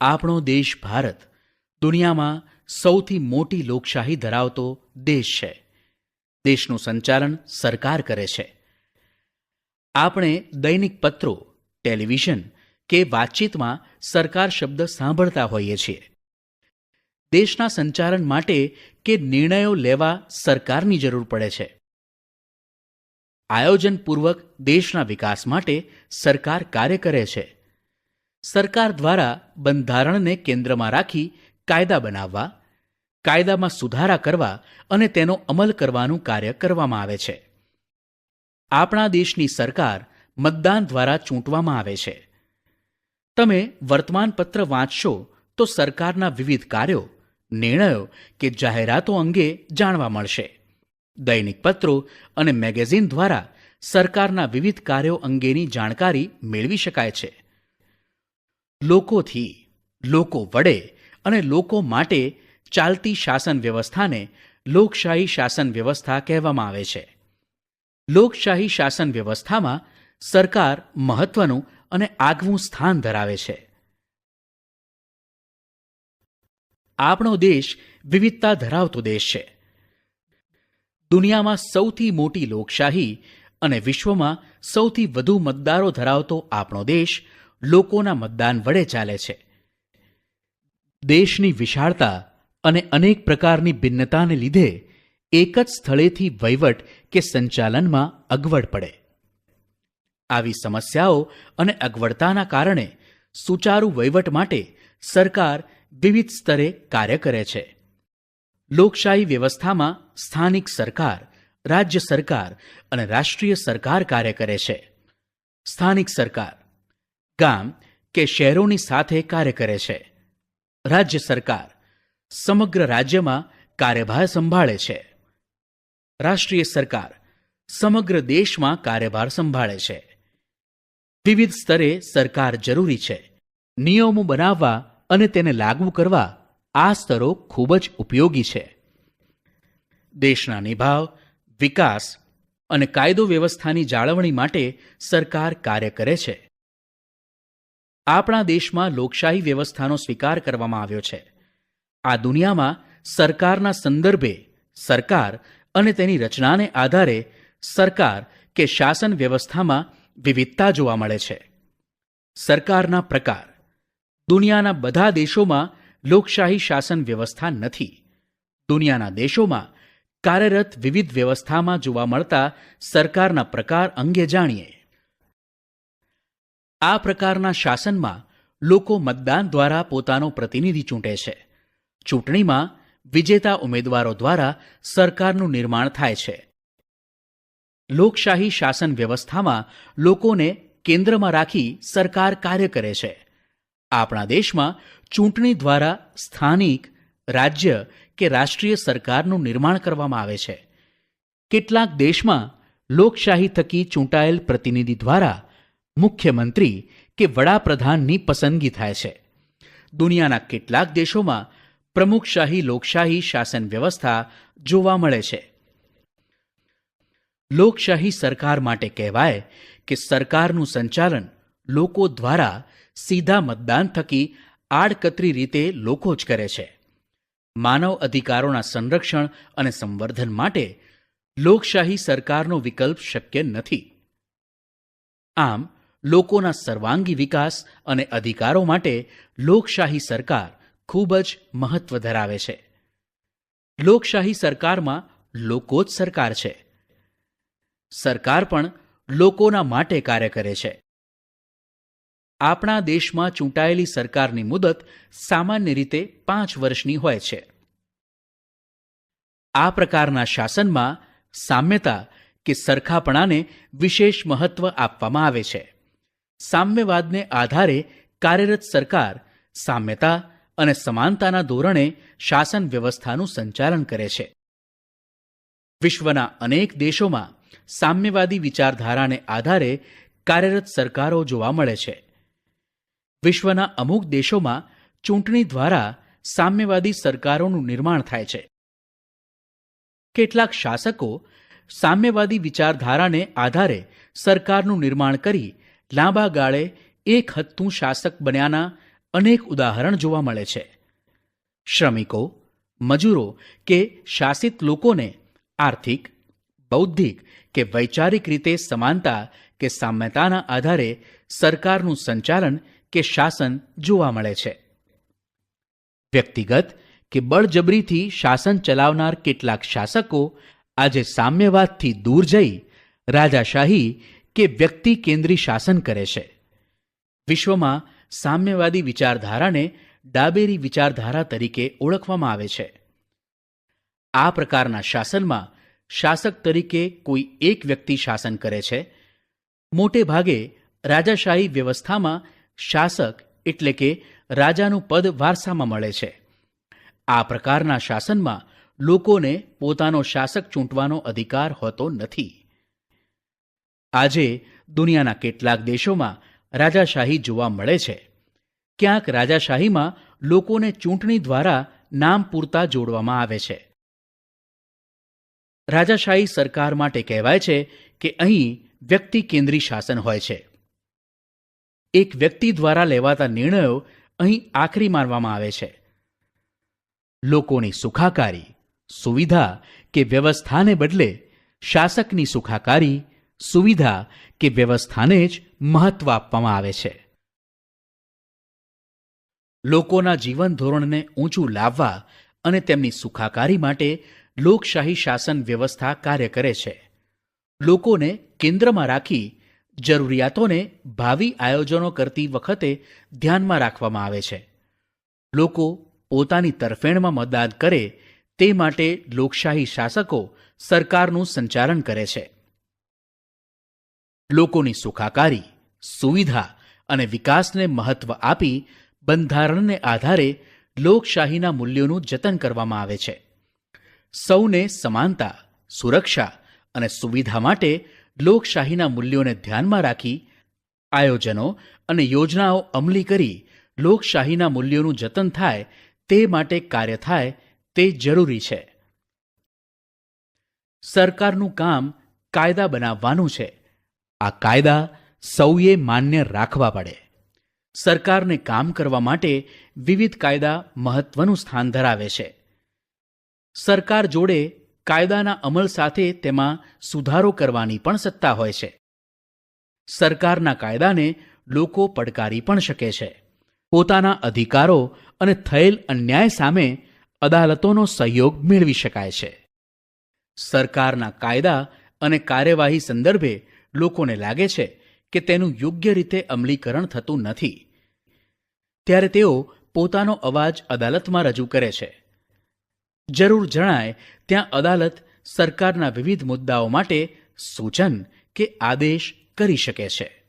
આપણો દેશ ભારત દુનિયામાં સૌથી મોટી લોકશાહી ધરાવતો દેશ છે. દેશનું સંચાલન સરકાર કરે છે. આપણે દૈનિક પત્રો, ટેલિવિઝન કે વાતચીતમાં સરકાર શબ્દ સાંભળતા હોઈએ છીએ. દેશના સંચાલન માટે કે નિર્ણયો લેવા સરકારની જરૂર પડે છે. આયોજનપૂર્વક દેશના વિકાસ માટે સરકાર કાર્ય કરે છે. સરકાર દ્વારા બંધારણને કેન્દ્રમાં રાખી કાયદા બનાવવા, કાયદામાં સુધારા કરવા અને તેનો અમલ કરવાનું કાર્ય કરવામાં આવે છે. આપણા દેશની સરકાર મતદાન દ્વારા ચૂંટવામાં આવે છે. તમે વર્તમાનપત્ર વાંચશો તો સરકારના વિવિધ કાર્યો, નિર્ણયો કે જાહેરાતો અંગે જાણવા મળશે. દૈનિક પત્રો અને મેગેઝિન દ્વારા સરકારના વિવિધ કાર્યો અંગેની જાણકારી મેળવી શકાય છે. લોકોથી લોકો વડે અને લોકો માટે ચાલતી શાસન વ્યવસ્થાને લોકશાહી શાસન વ્યવસ્થા કહેવામાં આવે છે. લોકશાહી શાસન વ્યવસ્થામાં સરકાર મહત્વનું અને આગવું સ્થાન ધરાવે છે. આપણો દેશ વિવિધતા ધરાવતો દેશ છે. દુનિયામાં સૌથી મોટી લોકશાહી અને વિશ્વમાં સૌથી વધુ મતદારો ધરાવતો આપણો દેશ લોકોના મતદાન વડે ચાલે છે. દેશની વિશાળતા અને અનેક પ્રકારની ભિન્નતાને લીધે એક જ સ્થળેથી વહીવટ કે સંચાલનમાં અગવડ પડે. આવી સમસ્યાઓ અને અગવડતાના કારણે સુચારુ વહીવટ માટે સરકાર વિવિધ સ્તરે કાર્ય કરે છે. લોકશાહી વ્યવસ્થામાં સ્થાનિક સરકાર, રાજ્ય સરકાર અને રાષ્ટ્રીય સરકાર કાર્ય કરે છે. સ્થાનિક સરકાર ગામ કે શહેરોની સાથે કાર્ય કરે છે. રાજ્ય સરકાર સમગ્ર રાજ્યમાં કાર્યભાર સંભાળે છે. રાષ્ટ્રીય સરકાર સમગ્ર દેશમાં કાર્યભાર સંભાળે છે. વિવિધ સ્તરે સરકાર જરૂરી છે. નિયમો બનાવવા અને તેને લાગુ કરવા આ સ્તરો ખૂબ જ ઉપયોગી છે. દેશના નિભાવ, વિકાસ અને કાયદો વ્યવસ્થાની જાળવણી માટે સરકાર કાર્ય કરે છે. આપણા દેશમાં લોકશાહી વ્યવસ્થાનો સ્વીકાર કરવામાં આવ્યો છે. આ દુનિયામાં સરકારના સંદર્ભે સરકાર અને તેની રચનાને આધારે સરકાર કે શાસન વ્યવસ્થામાં વિવિધતા જોવા મળે છે. સરકારના પ્રકાર. દુનિયાના બધા દેશોમાં લોકશાહી શાસન વ્યવસ્થા નથી. દુનિયાના દેશોમાં કાર્યરત વિવિધ વ્યવસ્થામાં જોવા મળતા સરકારના પ્રકાર અંગે જાણીએ. આ પ્રકારના શાસનમાં લોકો મતદાન દ્વારા પોતાનો પ્રતિનિધિ ચૂંટે છે. ચૂંટણીમાં વિજેતા ઉમેદવારો દ્વારા સરકારનું નિર્માણ થાય છે. લોકશાહી શાસન વ્યવસ્થામાં લોકોને કેન્દ્રમાં રાખી સરકાર કાર્ય કરે છે. આપણા દેશમાં ચૂંટણી દ્વારા સ્થાનિક, રાજ્ય કે રાષ્ટ્રીય સરકારનું નિર્માણ કરવામાં આવે છે. કેટલાક દેશમાં લોકશાહી થકી ચૂંટાયેલ પ્રતિનિધિ દ્વારા મુખ્યમંત્રી કે વડાપ્રધાનની પસંદગી થાય છે. દુનિયાના કેટલાક દેશોમાં પ્રમુખશાહી લોકશાહી શાસન વ્યવસ્થા જોવા મળે છે. લોકશાહી સરકાર માટે કહેવાય કે સરકારનું સંચાલન લોકો દ્વારા સીધા મતદાન થકી આડકતરી રીતે લોકો જ કરે છે. માનવ અધિકારોના સંરક્ષણ અને સંવર્ધન માટે લોકશાહી સરકારનો વિકલ્પ શક્ય નથી. આમ લોકોના સર્વાંગી વિકાસ અને અધિકારો માટે લોકશાહી સરકાર ખૂબ જ મહત્વ ધરાવે છે. લોકશાહી સરકારમાં લોકો જ સરકાર છે. સરકાર પણ લોકોના માટે કાર્ય કરે છે. આપણા દેશમાં ચૂંટાયેલી સરકારની મુદત સામાન્ય રીતે પાંચ વર્ષની હોય છે. આ પ્રકારના શાસનમાં સામ્યતા કે સરખાપણાને વિશેષ મહત્વ આપવામાં આવે છે. સામ્યવાદને આધારે કાર્યરત સરકાર સામ્યતા અને સમાનતાના ધોરણે શાસન વ્યવસ્થાનું સંચાલન કરે છે. વિશ્વના અનેક દેશોમાં સામ્યવાદી વિચારધારાને આધારે કાર્યરત સરકારો જોવા મળે છે. વિશ્વના અમુક દેશોમાં ચૂંટણી દ્વારા સામ્યવાદી સરકારોનું નિર્માણ થાય છે. કેટલાક શાસકો સામ્યવાદી વિચારધારાને આધારે સરકારનું નિર્માણ કરી લાંબા ગાળે એક હત્તું શાસક બન્યાના અનેક ઉદાહરણ જોવા મળે છે. શ્રમિકો, મજૂરો કે શાસિત લોકોને આર્થિક, બૌદ્ધિક કે વૈચારિક રીતે સમાનતા કે સામ્યતાના આધારે સરકારનું સંચાલન કે શાસન જોવા મળે છે. વ્યક્તિગત કે બળજબરીથી શાસન ચલાવનાર કેટલાક શાસકો આજે સામ્યવાદથી દૂર જઈ રાજાશાહી કે વ્યક્તિ કેન્દ્રી શાસન કરે છે. વિશ્વમાં સામ્યવાદી વિચારધારાને ડાબેરી વિચારધારા તરીકે ઓળખવામાં આવે છે. આ પ્રકારના શાસનમાં શાસક તરીકે કોઈ એક વ્યક્તિ શાસન કરે છે. મોટે ભાગે રાજાશાહી વ્યવસ્થામાં શાસક એટલે કે રાજાનું પદ વારસામાં મળે છે. આ પ્રકારના શાસનમાં લોકોને પોતાનો શાસક ચૂંટવાનો અધિકાર હોતો નથી. આજે દુનિયાના કેટલાક દેશોમાં રાજાશાહી જોવા મળે છે. ક્યાંક રાજાશાહીમાં લોકોને ચૂંટણી દ્વારા નામ પૂરતા જોડવામાં આવે છે. રાજાશાહી સરકાર માટે કહેવાય છે કે અહીં વ્યક્તિ કેન્દ્રી શાસન હોય છે. એક વ્યક્તિ દ્વારા લેવાતા નિર્ણયો અહીં આખરી માનવામાં આવે છે. લોકોની સુખાકારી, સુવિધા કે વ્યવસ્થાને બદલે શાસકની સુખાકારી સુવિધા કે વ્યવસ્થાને જ મહત્વ આપવામાં આવે છે. લોકોના જીવન ધોરણને ઊંચું લાવવા અને તેમની સુખાકારી માટે લોકશાહી શાસન વ્યવસ્થા કાર્ય કરે છે. લોકોને કેન્દ્રમાં રાખી જરૂરિયાતોને ભાવિ આયોજનો કરતી વખતે ધ્યાનમાં રાખવામાં આવે છે. લોકો પોતાની તરફેણમાં મતદાન કરે તે માટે લોકશાહી શાસકો સરકારનું સંચાલન કરે છે. લોકોની સુખાકારી, સુવિધા અને વિકાસને મહત્વ આપી બંધારણને આધારે લોકશાહીના મૂલ્યોનું જતન કરવામાં આવે છે. સૌને સમાનતા, સુરક્ષા અને સુવિધા માટે લોકશાહીના મૂલ્યોને ધ્યાનમાં રાખી આયોજનો અને યોજનાઓ અમલી કરી લોકશાહીના મૂલ્યોનું જતન થાય તે માટે કાર્ય થાય તે જરૂરી છે. સરકારનું કામ કાયદા બનાવવાનું છે. આ કાયદા સૌએ માન્ય રાખવા પડે. સરકારને કામ કરવા માટે વિવિધ કાયદા મહત્વનું સ્થાન ધરાવે છે. સરકાર જોડે કાયદાના અમલ સાથે તેમાં સુધારો કરવાની પણ સત્તા હોય છે. સરકારના કાયદાને લોકો પડકારી પણ શકે છે. પોતાના અધિકારો અને થયેલ અન્યાય સામે અદાલતોનો સહયોગ મેળવી શકાય છે. સરકારના કાયદા અને કાર્યવાહી સંદર્ભે લોકોને લાગે છે કે તેનું યોગ્ય રીતે અમલીકરણ થતું નથી. ત્યારે તેઓ પોતાનો અવાજ અદાલતમાં રજૂ કરે છે. જરૂર જણાય, ત્યાં અદાલત સરકારના વિવિધ મુદ્દાઓ માટે સૂચન કે આદેશ કરી શકે છે.